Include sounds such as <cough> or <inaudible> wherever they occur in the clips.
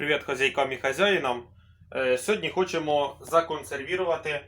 Привіт хазяйкам і хазяїнам. Е, Сьогодні хочемо законсервірувати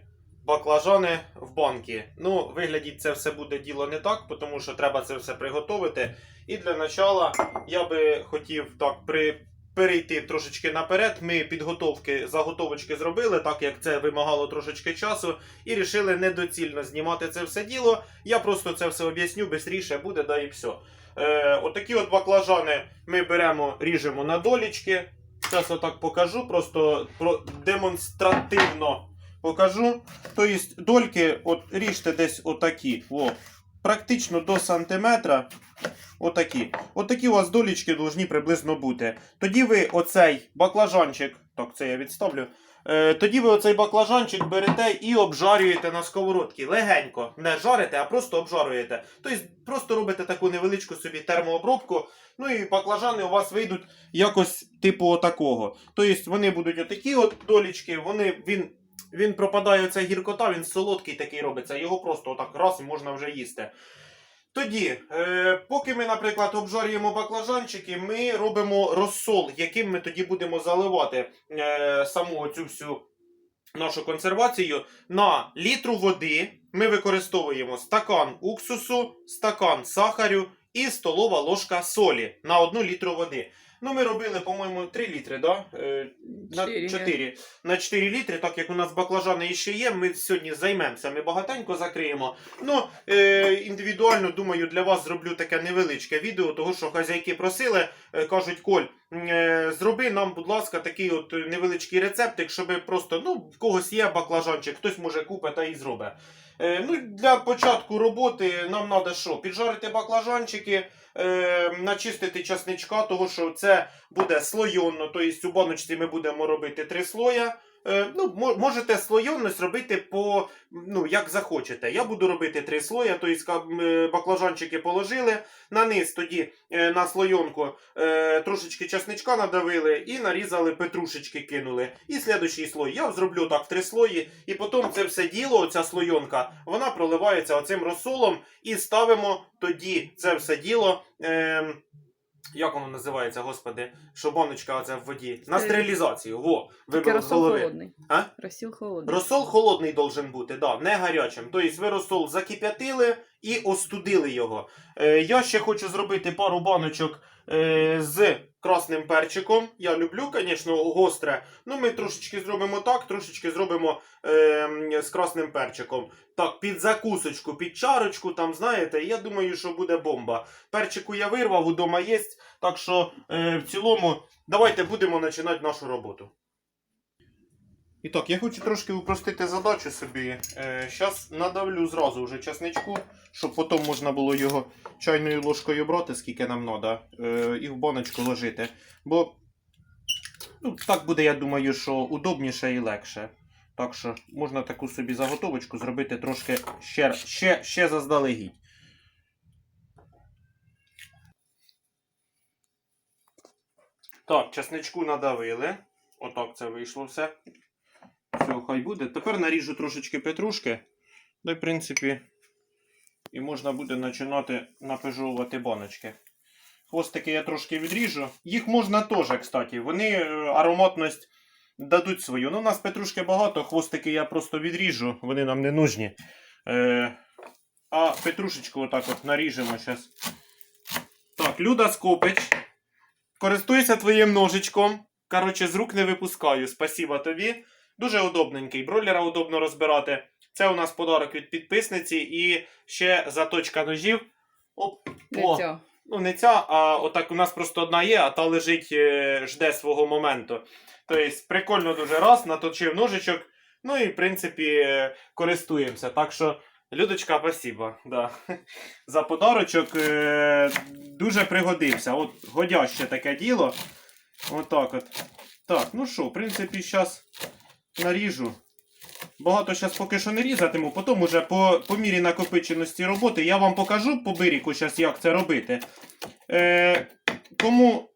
баклажани в банки. Ну, виглядіть це все буде діло не так, тому що треба це все приготувати. І для начала я би хотів так при... перейти трошечки наперед. Ми підготовки, заготовочки зробили, так як це вимагало трошечки часу, і рішили недоцільно знімати це все діло. Я просто це все об'ясню, швидше буде, да і все. Е, отакі от баклажани ми беремо, ріжемо на долічки. Зараз отак покажу, просто демонстративно покажу. Тобто дольки от, ріжте десь отакі. О, практично до сантиметра. Отакі. Отакі у вас долічки повинні приблизно бути. Тоді ви оцей баклажанчик, так, це я відставлю. Е, тоді ви оцей баклажанчик берете і обжарюєте на сковородці. Легенько. Не жарите, а просто обжарюєте. Тобто просто робите таку невеличку собі термообробку. Ну і баклажани у вас вийдуть якось типу отакого. Тобто вони будуть отакі от долічки, вони, він, він пропадає оця гіркота, він солодкий такий робиться. Його просто отак раз і можна вже їсти. Тоді, е, поки ми, наприклад, обжарюємо баклажанчики, ми робимо розсол, яким ми тоді будемо заливати е, саму цю всю нашу консервацію. На літру води ми використовуємо стакан уксусу, стакан сахарю і столова ложка солі на одну літру води. Ну, ми робили, по-моєму, 3 літри, да? Е, на Чотири, 4. На 4 літри, так як у нас баклажани ще є, ми сьогодні займемося. Ми багатенько закриємо. Ну, е, індивідуально, думаю, для вас зроблю таке невеличке відео, того що хазяйки просили, е, кажуть, Коль, е, зроби нам, будь ласка, такий от невеличкий рецептик, щоб просто, ну, в когось є баклажанчик, хтось може купить та і зробить. Е, ну, для початку роботи нам треба що? Піджарити баклажанчики, е, начистити часничка, того що це буде слойонно, тобто у баночці ми будемо робити три слоя. Е, ну, можете слойонність робити по, ну, як захочете. Я буду робити три слоя, тобто е, баклажанчики положили, на низ тоді е, на слойонку е, трошечки часничка надавили і нарізали петрушечки кинули. І слідущий слой. Я зроблю так в три слої, і потім це все діло, оця слойонка, вона проливається оцим розсолом, і ставимо тоді це все діло. Е, як воно називається, господи, що баночка оця в воді? На стерилізацію. Во, вибив з розсол голови. холодний. А? Розсіл холодний. Розсол холодний должен бути, да, не гарячим. Тобто ви розсол закип'ятили і остудили його. Е, я ще хочу зробити пару баночок е, з красним перчиком. Я люблю, звісно, гостре. Ну, ми трошечки зробимо так, трошечки зробимо е, з красним перчиком. Так, під закусочку, під чарочку, там, знаєте, я думаю, що буде бомба. Перчику я вирвав, удома є. Так що в цілому, давайте будемо починати нашу роботу. І так, я хочу трошки упростити задачу собі. Зараз надавлю зразу вже часничку, щоб потім можна було його чайною ложкою брати, скільки нам треба, е, і в баночку ложити. Бо ну, так буде, я думаю, що удобніше і легше. Так що можна таку собі заготовочку зробити трошки ще, ще, ще заздалегідь. Так, часничку надавили. Отак це вийшло все. Все, хай буде. Тепер наріжу трошечки петрушки. Ну, в принципі, і можна буде починати напежовувати баночки. Хвостики я трошки відріжу. Їх можна теж, кстати. Вони е, ароматність дадуть свою. Ну, у нас петрушки багато, хвостики я просто відріжу, вони нам не нужні. Е, а петрушечку отак от наріжемо зараз. Так, Люда Скопич. Користуйся твоїм ножичком. Коротше, з рук не випускаю. Спасіба тобі. Дуже удобненький. Бройлера удобно розбирати. Це у нас подарок від підписниці і ще заточка ножів. Оп, о, ну не ця, а отак у нас просто одна є, а та лежить, е, жде свого моменту. Тобто, прикольно дуже раз, наточив ножичок. Ну і в принципі е, користуємося. Так що, Людочка, спасибо. Да. За подарочок е, дуже пригодився. От годяще таке діло. Отак от. Так, ну що, в принципі, зараз наріжу. Багато зараз поки що не різатиму, потім уже по, по мірі накопиченості роботи я вам покажу по биріку зараз, як це робити. Е, кому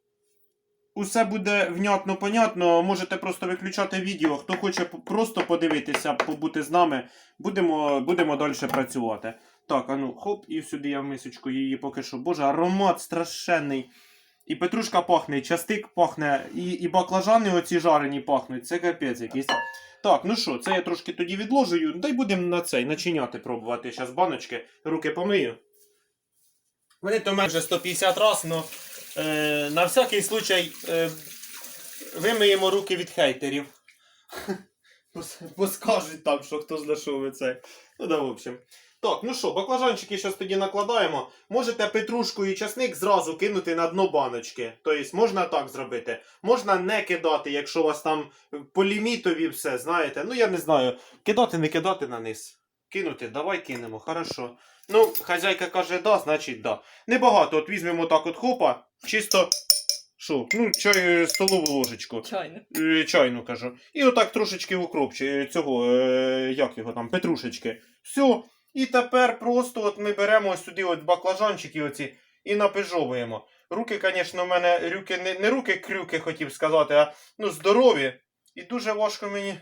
усе буде внятно, понятно, можете просто виключати відео. Хто хоче просто подивитися, побути з нами, будемо, будемо далі працювати. Так, а ну, хоп, і сюди я в мисочку її поки що. Боже, аромат страшенний. І петрушка пахне, і частик пахне, і, і баклажани оці жарені пахнуть. Це капець якийсь. Так, ну що, це я трошки тоді відложую. Дай будемо на цей начиняти пробувати. Зараз баночки, руки помию. Вони то менше 150 раз, але е, на всякий случай е, вимиємо руки від хейтерів. <laughs> Бо, скажуть там, що хто знайшов це. Ну да, в общем. Так, ну що, баклажанчики зараз тоді накладаємо. Можете петрушку і часник зразу кинути на дно баночки. Тобто можна так зробити. Можна не кидати, якщо у вас там по лімітові все, знаєте. Ну я не знаю. Кидати, не кидати на низ. Кинути, давай кинемо, хорошо. Ну, хазяйка каже, да, значить да. Небагато, от візьмемо так от хопа, чисто. Що? Ну, чай, столову ложечку. Чайно. Е, чайну кажу. І отак трошечки укропче е, цього, е, як його там, петрушечки. Все. І тепер просто от ми беремо ось сюди от баклажанчики оці і напижовуємо. Руки, звісно, в мене рюки, не, не руки крюки хотів сказати, а ну, здорові. І дуже важко мені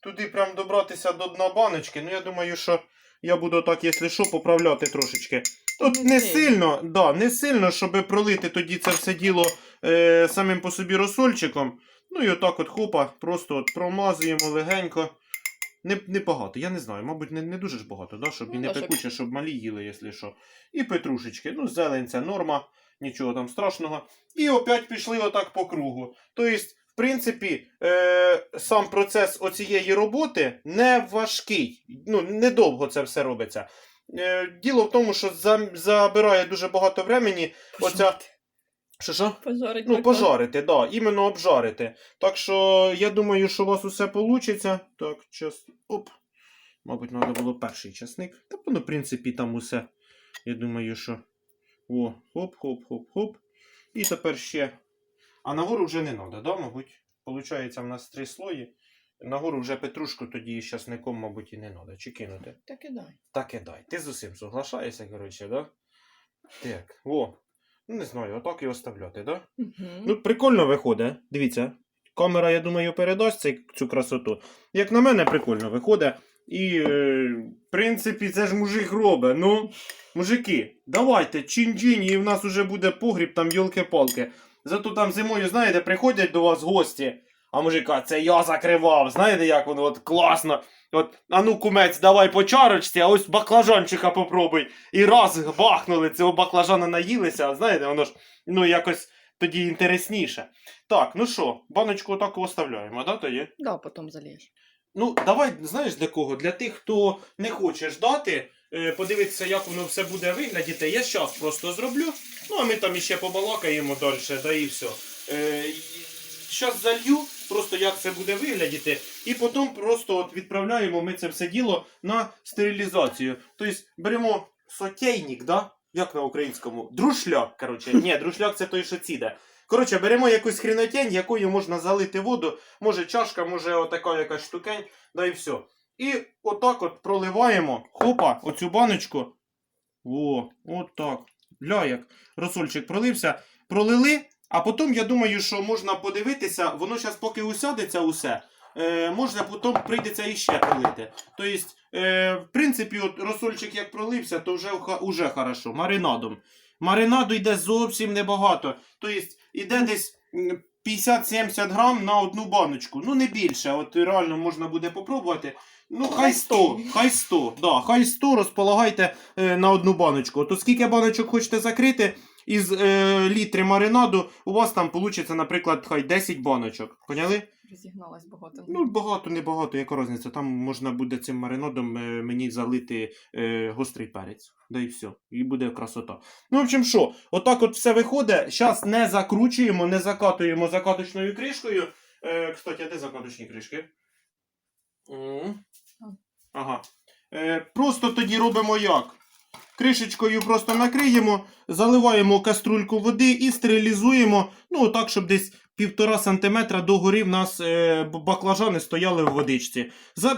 туди прям добратися до дна баночки. Ну, я думаю, що я буду так, якщо що, поправляти трошечки. Тут Не сильно, да, не сильно, щоб пролити тоді це все діло е, самим по собі розсольчиком. Ну і отак от хопа, просто от промазуємо легенько. Не, не багато, я не знаю, мабуть, не, не дуже ж багато, да? щоб і Ну, не да, пекуче, щоб малі їли, якщо що. І петрушечки, ну, зелень це норма, нічого там страшного. І опять пішли отак по кругу. Тобто, в принципі, е, сам процес оцієї роботи не важкий. Ну, недовго це все робиться. Е, діло в тому, що за, забирає дуже багато времени. Оця. Що що? Пожарить Ну, пожарити, да, іменно обжарити. Так що я думаю, що у вас усе вийде. Так, час. Оп. Мабуть, треба було перший часник. Та ну, в принципі, там усе. Я думаю, що. О, хоп-хоп-хоп-хоп. І тепер ще. А нагору вже не треба, да, мабуть? Получається, в нас три слої. Нагору вже петрушку тоді з часником, мабуть, і не треба. Чи кинути? Так і дай. Так і дай. Ти з усім соглашаєшся, коротше, да? Так, о. Ну, не знаю, отак і оставляти, да? Угу. Ну, прикольно виходить. Дивіться. Камера, я думаю, передасть цей- цю красоту. Як на мене, прикольно виходить. І, е, в принципі, це ж мужик робить. Ну, мужики, давайте, чин-джинь, і в нас уже буде погріб, там йолки-палки. Зато там зимою, знаєте, приходять до вас гості, а мужика, це я закривав. Знаєте, як воно от класно. От, а ну, кумець, давай по чарочці, а ось баклажанчика попробуй. І раз бахнули, цього баклажана наїлися, знаєте, воно ж ну якось тоді інтересніше. Так, ну що, баночку отак оставляємо, да, тоді? Да, потім залієш. Ну, давай, знаєш для кого? Для тих, хто не хоче ждати, е, подивитися, як воно все буде виглядіти. Я щас просто зроблю. Ну, а ми там іще побалакаємо далі, да і все. Щас залью, просто як це буде виглядіти, і потім просто от відправляємо ми це все діло на стерилізацію. Тобто беремо сотейник, да? Як на українському? Друшляк, коротше. Ні, друшляк це той, що ціде. Коротше, беремо якусь хрінотень, якою можна залити воду, може чашка, може отака якась штукень, да і все. І отак от проливаємо, хопа, оцю баночку. О, от так. Ля, як розсольчик пролився. Пролили, а потім я думаю, що можна подивитися, воно зараз поки усядеться усе, е, можна потім прийдеться іще пролити. Тобто, е, в принципі, от розсольчик як пролився, то вже, уже хорошо, маринадом. Маринаду йде зовсім небагато. Тобто, йде десь 50-70 грам на одну баночку. Ну, не більше. От реально можна буде попробувати. Ну, хай 100, хай 100, да, хай 100 розполагайте е, на одну баночку. То скільки баночок хочете закрити із е, літри маринаду, у вас там вийде, наприклад, хай 10 баночок. Поняли? Розігналась багато. Ну, багато, не багато, яка різниця. Там можна буде цим маринадом е, мені залити е, гострий перець. Да і все. І буде красота. Ну, в общем, що, отак от все виходить. Зараз не закручуємо, не закатуємо закаточною кришкою. Е, кстати, а де закаточні кришки? М. Ага. Е, просто тоді робимо як? Кришечкою просто накриємо, заливаємо каструльку води і стерилізуємо, ну так, щоб десь півтора сантиметра догорі в нас е, баклажани стояли в водичці.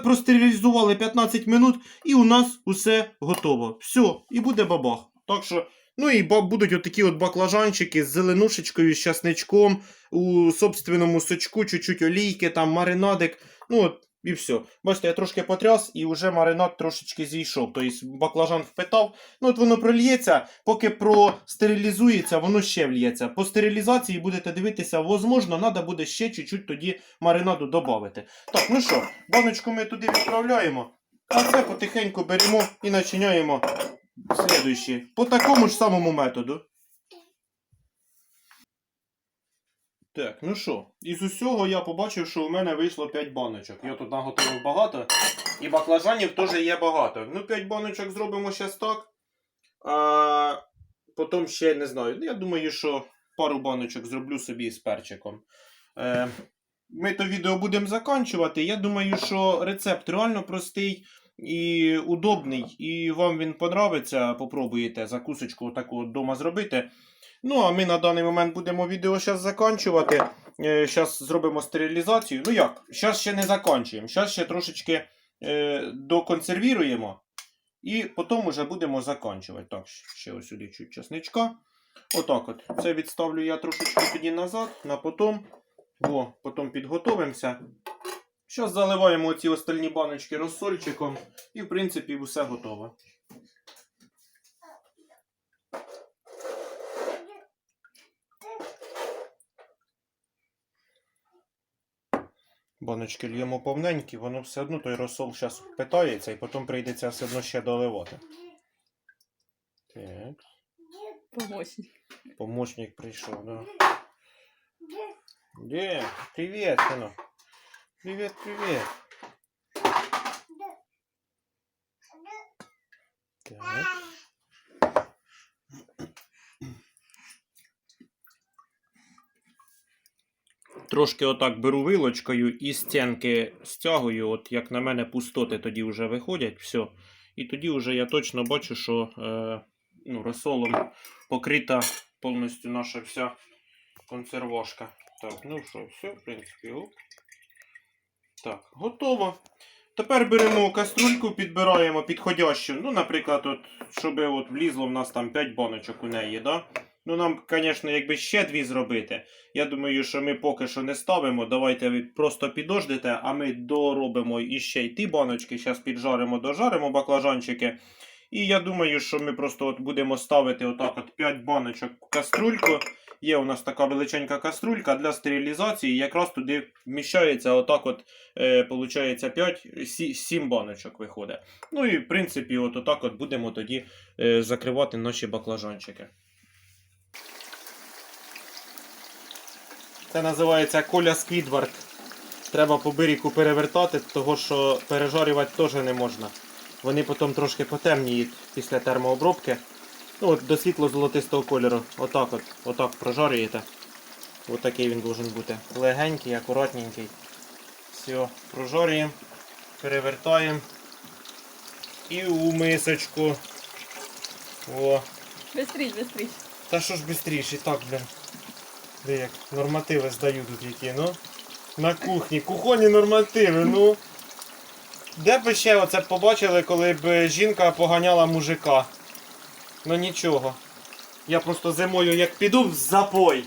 Простерилізували 15 минут і у нас усе готово. Все, і буде бабах. Так що, ну і будуть отакі от баклажанчики з зеленушечкою, з часничком, у собственному сочку, чуть-чуть олійки, там маринадик. Ну от, І все. Бачите, я трошки потряс і вже маринад трошечки зійшов. Тобто баклажан впитав. Ну от воно прольється, поки простерилізується, воно ще вліється. По стерилізації будете дивитися, возможно, треба буде ще чуть-чуть тоді маринаду додати. Так, ну що, баночку ми туди відправляємо, а це потихеньку беремо і начиняємо слідуючі. По такому ж самому методу. Так, ну що, із усього я побачив, що у мене вийшло 5 баночок. Я тут наготовив багато. І баклажанів теж є багато. Ну, 5 баночок зробимо зараз так. А потім ще не знаю. Я думаю, що пару баночок зроблю собі з перчиком. Е, ми то відео будемо закінчувати. Я думаю, що рецепт реально простий і удобний, і вам він подобається. Попробуєте закусочку таку вдома зробити. Ну, а ми на даний момент будемо відео зараз закінчувати. Зараз зробимо стерилізацію. Ну як, зараз ще не закінчуємо. Зараз ще трошечки е, доконсервіруємо. І потім вже будемо закінчувати. Так, ще ось сюди чуть чесничка. Отак от. Це відставлю я трошечки тоді назад, на потім. О, потім підготовимося. Зараз заливаємо ці остальні баночки розсольчиком. І, в принципі, все готово. Баночки льємо повненькі, воно все одно той розсол зараз впитається і потім прийдеться все одно ще доливати. Так, Помощник. помощник прийшов, да. Де? Привіт, синок. Привіт. Так. Трошки отак беру вилочкою і стінки стягую, от як на мене пустоти тоді вже виходять, все. І тоді вже я точно бачу, що е, ну, розсолом покрита повністю наша вся консервашка. Так, ну що, все, в принципі, оп. Так, готово. Тепер беремо каструльку, підбираємо підходящу. Ну, наприклад, от, щоб от влізло в нас там 5 баночок у неї, да? Ну, нам, звісно, якби ще дві зробити. Я думаю, що ми поки що не ставимо. Давайте ви просто підождете, а ми доробимо іще й ті баночки. Зараз піджаримо, дожаримо баклажанчики. І я думаю, що ми просто от будемо ставити отак от 5 баночок в каструльку. Є у нас така величенька каструлька для стерилізації. Якраз туди вміщається отак от, е, получається 5, 7 баночок виходить. Ну і в принципі, от отак от будемо тоді е, закривати наші баклажанчики. Це називається Коля Сквідвард. Треба по биріку перевертати, того що пережарювати теж не можна. Вони потім трошки потемніють після термообробки. Ну, от до світло-золотистого кольору. Отак от, отак прожарюєте. Отакий він должен бути. Легенький, акуратненький. Все, прожарюємо, перевертаємо. І у мисочку. О. Быстріш, быстріш. Та що ж швидше, так, блін. Де як нормативи здаю тут які, ну. На кухні. Кухонні нормативи, ну. Де б ще оце побачили, коли б жінка поганяла мужика? Ну нічого. Я просто зимою як піду в запой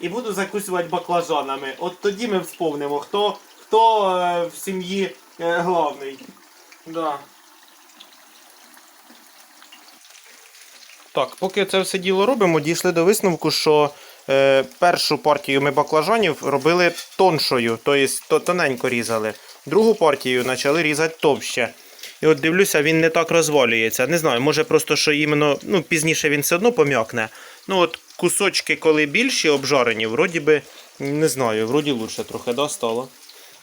і буду закусувати баклажанами. От тоді ми вспомнимо, хто, хто е, в сім'ї е, главний. Да. Так, поки це все діло робимо, дійшли до висновку, що е, першу партію ми баклажанів робили тоншою, тобто тоненько різали. Другу партію почали різати товще. І от дивлюся, він не так розвалюється. Не знаю, може просто, що іменно ну, пізніше він все одно пом'якне. Ну от кусочки, коли більші обжарені, вроді би, не знаю, вроді лучше трохи да, стало.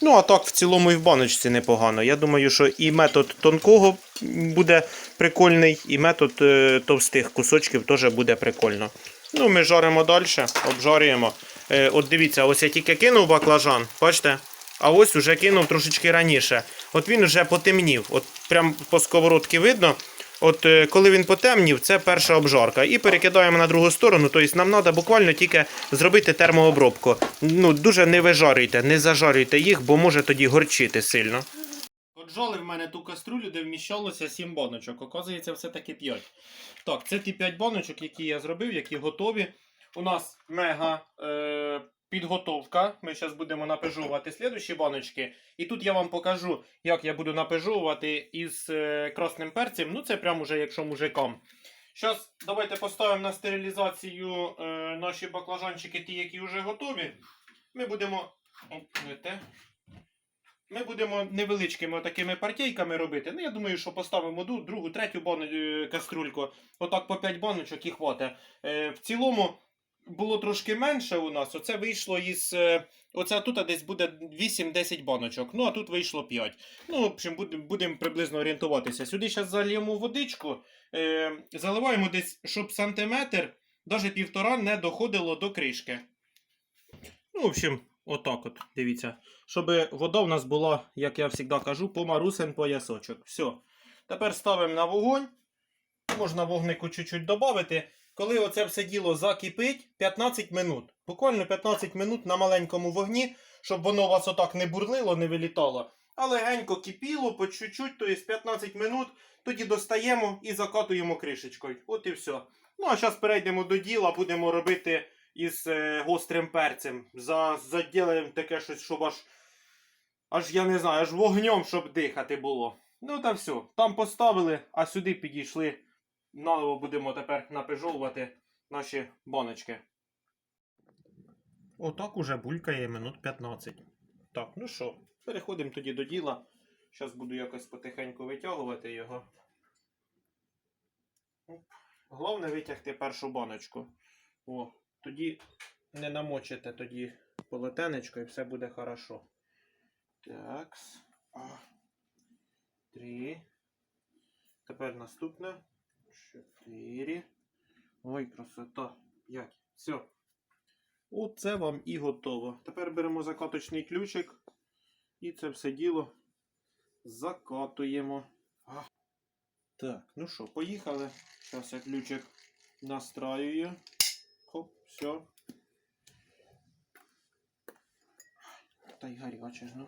Ну, а так, в цілому і в баночці непогано. Я думаю, що і метод тонкого буде прикольний, і метод е, товстих кусочків теж буде прикольно. Ну, ми жаримо далі, обжарюємо. Е, от дивіться, ось я тільки кинув баклажан, бачите? А ось уже кинув трошечки раніше. От він вже потемнів. От прям по сковородці видно. От е, коли він потемнів, це перша обжарка. І перекидаємо на другу сторону. Тобто нам треба буквально тільки зробити термообробку. Ну, дуже не вижарюйте, не зажарюйте їх, бо може тоді горчити сильно. Отжали в мене ту каструлю, де вміщалося 7 баночок. Оказується, все-таки 5. Так, це ті 5 баночок, які я зробив, які готові. У нас мега е, підготовка. Ми зараз будемо напежувати слідущі баночки. І тут я вам покажу, як я буду напежувати із е, красним перцем. Ну, це прямо уже якщо мужикам. Зараз давайте поставимо на стерилізацію е, наші баклажанчики, ті, які вже готові. Ми будемо. Ми будемо невеличкими такими партійками робити. Ну, я думаю, що поставимо другу, третю бану, е, каструльку. Отак по 5 баночок і хватить. Е, в цілому було трошки менше у нас. Оце вийшло із. е, Оце тут десь буде 8-10 баночок. Ну, а тут вийшло 5. Ну, в общем, будемо приблизно орієнтуватися. Сюди зараз зальємо водичку, е, заливаємо десь, щоб сантиметр, навіть півтора, не доходило до кришки. Ну, в общем, отак от, дивіться. Щоб вода в нас була, як я завжди кажу, по марусин поясочок. Все. Тепер ставимо на вогонь. Можна вогнику чуть-чуть додати. Коли оце все діло закипить, 15 минут. Буквально 15 минут на маленькому вогні, щоб воно у вас отак не бурлило, не вилітало. А легенько кипіло, по чуть-чуть, тобто 15 минут, тоді достаємо і закатуємо кришечкою. От і все. Ну, а зараз перейдемо до діла, будемо робити із е, гострим перцем. За, заділаємо таке щось, щоб аж, аж я не знаю, аж вогнем, щоб дихати було. Ну та все. Там поставили, а сюди підійшли. Наново будемо тепер напежовувати наші баночки. Отак уже булькає минут 15. Так, ну що, переходимо тоді до діла. Зараз буду якось потихеньку витягувати його. Головне витягти першу баночку. О, тоді не намочите тоді полотенечко і все буде хорошо. Так. Три. Тепер наступне. Чотири. Ой, красота. П'ять. Все. Оце вам і готово. Тепер беремо закаточний ключик. І це все діло закатуємо. Так, ну що, поїхали. Зараз я ключик настраюю. Хоп, все. Та й гаряче ж, ну.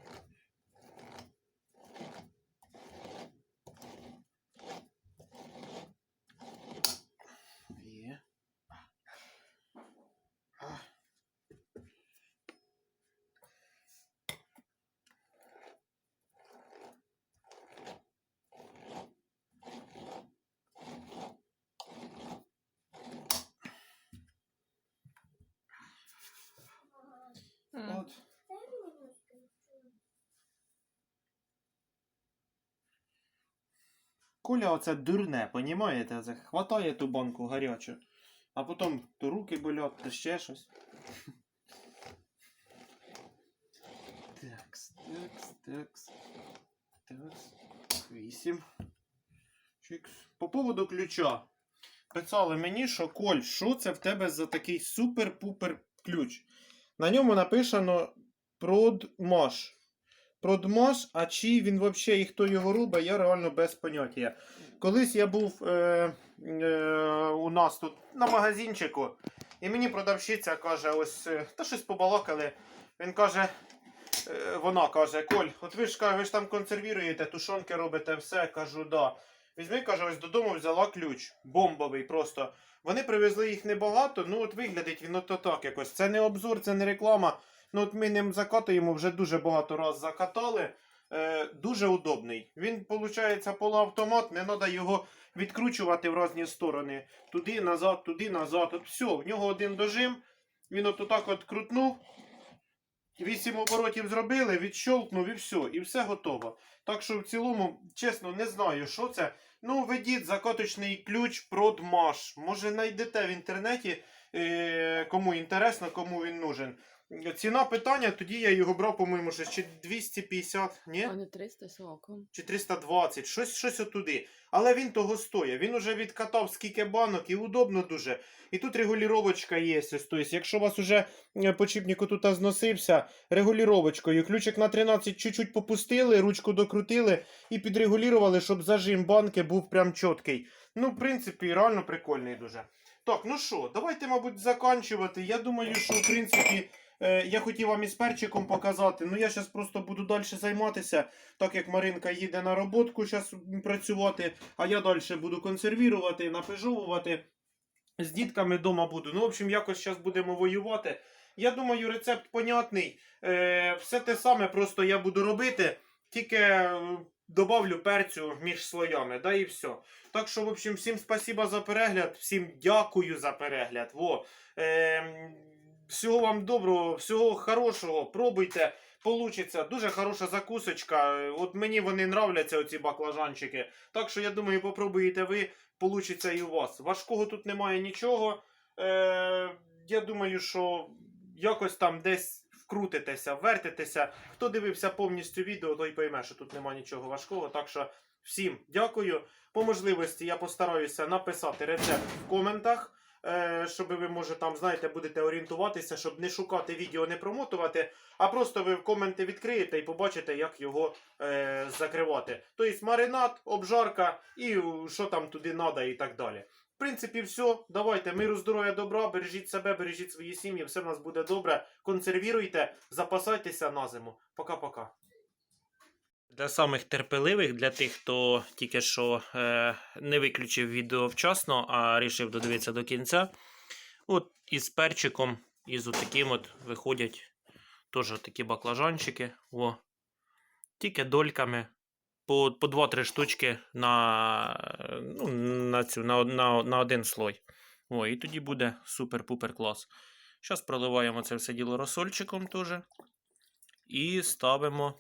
Є. А. М. От. Коля оце дурне, понімаєте? Хватає ту банку гарячу, а потім то руки болять, то ще щось. Такс, такс, такс. Такс. Вісім. Чикс. По поводу ключа. Писали мені, що Коль, що це в тебе за такий супер-пупер ключ? На ньому написано продмаш. Продмаш, а чи він взагалі і хто його робить, я реально без поняття. Колись я був е, е, у нас тут на магазинчику, і мені продавщиця каже: ось е, та щось побалакали. Він каже, е, вона каже, Коль, от ви ж ви ж там консервіруєте, тушонки робите, все. Кажу, да. Візьми, каже, ось додому взяла ключ. Бомбовий просто. Вони привезли їх небагато, ну от виглядить він от так якось. Це не обзор, це не реклама. Ну от ми ним закатуємо, вже дуже багато раз закатали. Е, дуже удобний. Він, виходить, полуавтомат, не треба його відкручувати в різні сторони. Туди, назад, туди, назад. От все, в нього один дожим. Він от отак от крутнув. Вісім оборотів зробили, відщолкнув і все, і все готово. Так що в цілому, чесно, не знаю, що це. Ну, ведіть закоточний ключ продмаш. Може, знайдете в інтернеті, кому інтересно, кому він нужен. Ціна питання, тоді я його брав, по-моєму, щось чи 250, ні? А не 300 соком. Чи 320, щось, щось отуди. Але він того стоїть. Він уже відкатав скільки банок і удобно дуже. І тут регулювачка є. Тобто, якщо у вас уже е, почіпнику тут зносився, регулювачкою. Ключик на 13 чуть-чуть попустили, ручку докрутили і підрегулювали, щоб зажим банки був прям чіткий. Ну, в принципі, реально прикольний дуже. Так, ну що, давайте, мабуть, заканчувати. Я думаю, що, в принципі, е, я хотів вам із перчиком показати. Ну, я зараз просто буду далі займатися, так як Маринка їде на роботку зараз працювати, а я далі буду консервірувати, напижовувати. З дітками вдома буду. Ну, в общем, якось зараз будемо воювати. Я думаю, рецепт понятний. Е, все те саме просто я буду робити, тільки е, добавлю перцю між слоями, да і все. Так що, в общем, всім спасибо за перегляд, всім дякую за перегляд. Во. Е, всього вам доброго, всього хорошого, пробуйте. Получиться дуже хороша закусочка. Е, От мені вони нравляться, оці баклажанчики. Так що я думаю, попробуєте ви, получиться і у вас. Важкого тут немає нічого. Е, я думаю, що якось там десь вкрутитеся, вертитеся. Хто дивився повністю відео, той пойме, що тут немає нічого важкого. Так що всім дякую. По можливості я постараюся написати рецепт в коментах. е, Щоб ви, може, там, знаєте, будете орієнтуватися, щоб не шукати відео, не промотувати, а просто ви коменти відкриєте і побачите, як його е, закривати. Тобто маринад, обжарка і що там туди треба і так далі. В принципі, все. Давайте миру, здоров'я, добра, бережіть себе, бережіть свої сім'ї, все в нас буде добре. Консервіруйте, запасайтеся на зиму. Пока-пока. Для самих терпеливих, для тих, хто тільки що е, не виключив відео вчасно, а рішив додивитися до кінця. От із перчиком, із отаким от виходять теж такі баклажанчики. О. Тільки дольками. По, по 2-3 штучки на, ну, на, цю, на, на, на один слой. О, і тоді буде супер-пупер клас. Зараз проливаємо це все діло розсольчиком теж. І ставимо.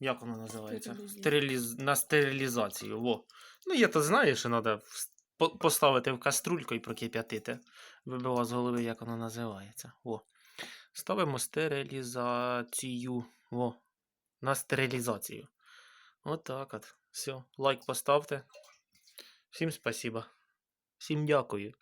Як воно називається? Стериліз... На стерилізацію. Во. Ну, я то знаю, що треба поставити в каструльку і прокип'ятити. Вибила з голови, як воно називається. Во. Ставимо стерилізацію. Во. На стерилізацію. Отак от. Все. Лайк поставте. Всім спасибо. Всім дякую.